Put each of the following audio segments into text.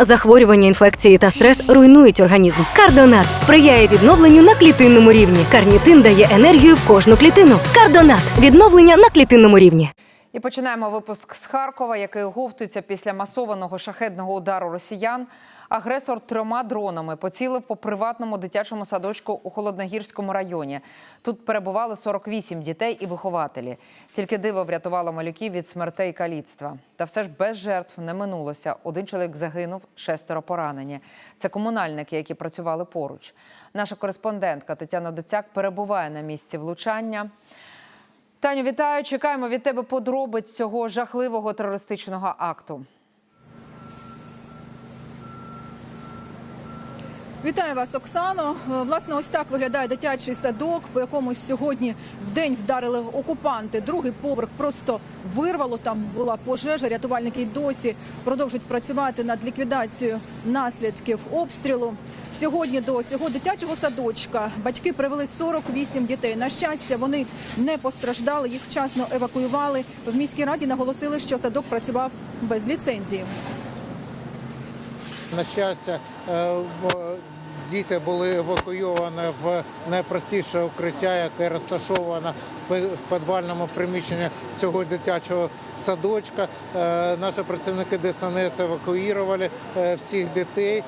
Захворювання, інфекції та стрес руйнують організм. Кардонат сприяє відновленню на клітинному рівні. Карнітин дає енергію в кожну клітину. Кардонат відновлення на клітинному рівні. І починаємо випуск з Харкова, який оговтується після масованого шахедного удару росіян. Агресор трьома дронами поцілив по приватному дитячому садочку у Холодногірському районі. Тут перебували 48 дітей і вихователі. Тільки диво врятувало малюків від смертей і каліцтва. Та все ж без жертв не минулося. Один чоловік загинув, шестеро поранені. Це комунальники, які працювали поруч. Наша кореспондентка Тетяна Доцяк перебуває на місці влучання. Таню, вітаю! Чекаємо від тебе подробиць цього жахливого терористичного акту. Вітаю вас, Оксано. Е, Власне, ось так виглядає дитячий садок, по якому сьогодні в день вдарили окупанти. Другий поверх просто вирвало. Там була пожежа. Рятувальники й досі продовжують працювати над ліквідацією наслідків обстрілу. Сьогодні до цього дитячого садочка батьки привели 48 дітей. На щастя, вони не постраждали, їх вчасно евакуювали. В міській раді наголосили, що садок працював без ліцензії. На щастя, е, діти були евакуйовані в найпростіше укриття, яке розташоване в підвальному приміщенні цього дитячого садочка. Е, Наші працівники ДСНС евакуювали е, всіх дітей.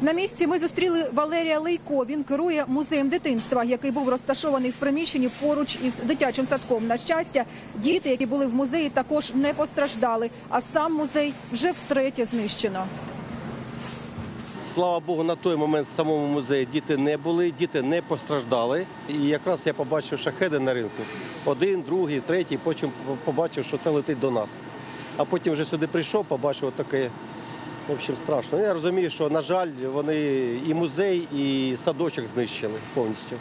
На місці ми зустріли Валерія Лейко. Він керує музеєм дитинства, який був розташований в приміщенні поруч із дитячим садком. На щастя, діти, які були в музеї, також не постраждали. А сам музей вже втретє знищено. Слава Богу, на той момент в самому музеї діти не були, діти не постраждали. І якраз я побачив шахеди на ринку. Один, другий, третій, потім побачив, що це летить до нас. А потім вже сюди прийшов, побачив таке. В общем, страшно. Я розумію, що, на жаль, вони і музей, і садочок знищили повністю.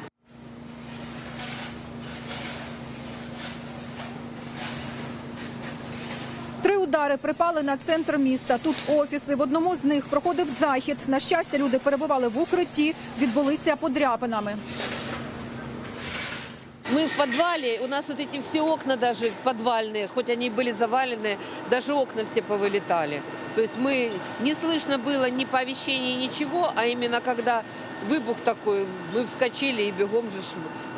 Три удари припали на центр міста. Тут офіси. В одному з них проходив захід. На щастя, люди перебували в укритті, відбулися подряпинами. Мы в подвале, у нас вот эти все окна даже подвальные, хоть они и были завалены, даже окна все повылетали. То есть мы, не слышно было ни оповещения, ничего, а именно когда выбух такой, мы вскочили и бегом же ж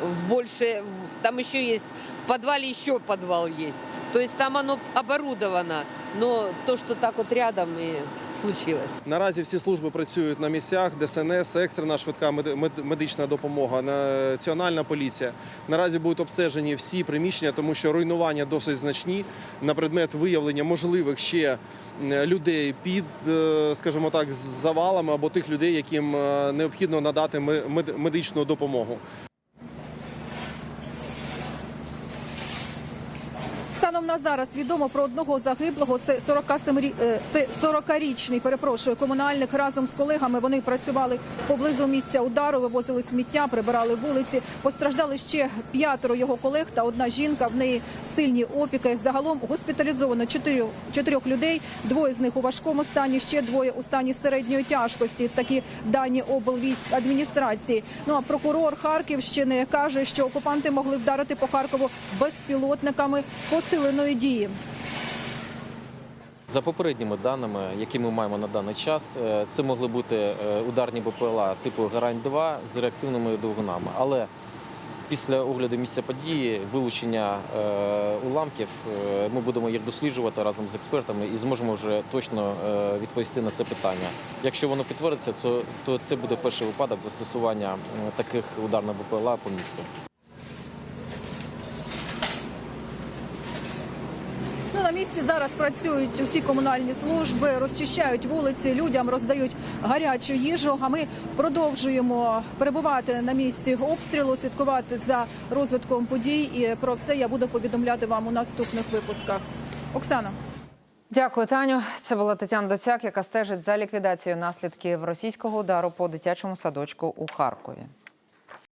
в больше, в- там еще есть, в подвале еще подвал есть. То есть там оно оборудовано, но то, что так вот рядом и случилось. Наразі всі служби працюють на місцях, ДСНС, екстрена швидка медична допомога, національна поліція. Наразі будуть обстежені всі приміщення, тому що руйнування досить значні на предмет виявлення можливих ще людей під, е, скажімо так, завалами або тих людей, яким е, необхідно надати медичну допомогу. Станом на зараз відомо про одного загиблого. Це 47 рі- е, це 40-річний, перепрошую, комунальник разом з колегами. Вони працювали поблизу місця удару, вивозили сміття, прибирали вулиці. Постраждали ще п'ятеро його колег та одна жінка. В неї сильні опіки. Загалом госпіталізовано чотирьох чотирьох людей. Двоє з них у важкому стані, ще двоє у стані середньої тяжкості. Такі дані облвійськ адміністрації. Ну а прокурор Харківщини каже, що окупанти могли вдарити по Харкову безпілотниками посиленої дії. За попередніми даними, які ми маємо на даний час, е, це могли бути е, ударні БПЛА типу Гарань-2 з реактивними двигунами. Але після огляду місця події, вилучення е, уламків, ми будемо їх досліджувати разом з експертами і зможемо вже точно відповісти на це питання. Якщо воно підтвердиться, то це буде перший випадок застосування таких ударних БПЛА по місту. На місці зараз працюють усі комунальні служби, розчищають вулиці, людям роздають гарячу їжу. А ми продовжуємо перебувати на місці обстрілу, слідкувати за розвитком подій. І про все я буду повідомляти вам у наступних випусках. Оксана. Дякую, Таню. Це була Тетяна Доцяк, яка стежить за ліквідацією наслідків російського удару по дитячому садочку у Харкові.